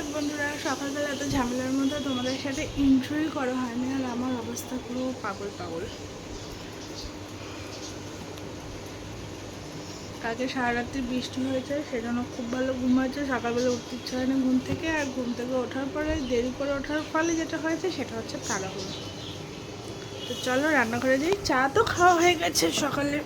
ধন্যবাদ বন্ধুরা, সকালবেলা এত ঝামেলার মধ্যে তোমাদের সাথে ইন্ট্রোই করা হয়নি, আর আমার অবস্থা পুরো পাগল পাগল। কালকে সারা রাত্রি বৃষ্টি হয়েছে, সেজন্য খুব ভালো ঘুম হয়েছে। সকালবেলা উঠতে ইচ্ছা হয় না ঘুম থেকে, আর ঘুম থেকে ওঠার পরে, দেরি করে ওঠার ফলে যেটা হয়েছে সেটা হচ্ছে তাড়াহুড়ো। তো চলো রান্নাঘরে যাই, চা তো খাওয়া হয়ে গেছে সকালে।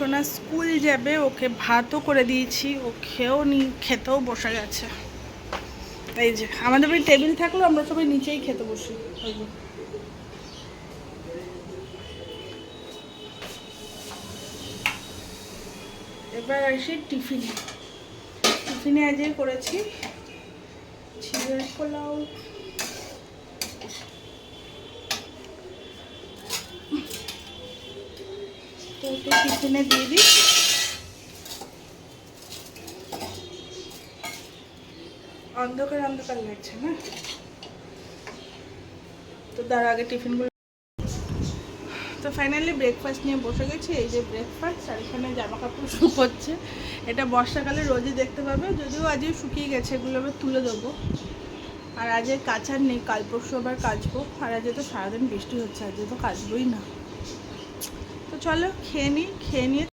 সোনা স্কুল যাবে, ওকে ভাতও করে দিয়েছি, ও খেয়েও নি, খেতেও বসে গেছে। এই যে, আমাদের বাড়ি টেবিল থাকলেও আমরা সবাই নিচেই খেতে বসি। এবার আসি টিফিনে। টিফিনে আজকে করেছি ছিলের পোলাও। তো ওকে টিফিনে দিয়ে দিই। অন্ধকার অন্ধকার লাগছে না? তো তার আগে টিফিনগুলো তো ফাইনালি ব্রেকফাস্ট নিয়ে বসে গেছি। এই যে ব্রেকফাস্ট আর এখানে জামা কাপড় শুকোচ্ছে। এটা বর্ষাকালে রোজই দেখতে পাবে। যদিও আজকে শুকিয়ে গেছে, এগুলো আবার তুলে দেবো। আর আজকে কাচার নেই, কাল পরশু আবার কাচবো। আর আজকে তো সারাদিন বৃষ্টি হচ্ছে, আজকে তো কাচবোই না। চলো খেয়ে নিই খেয়ে নিয়ে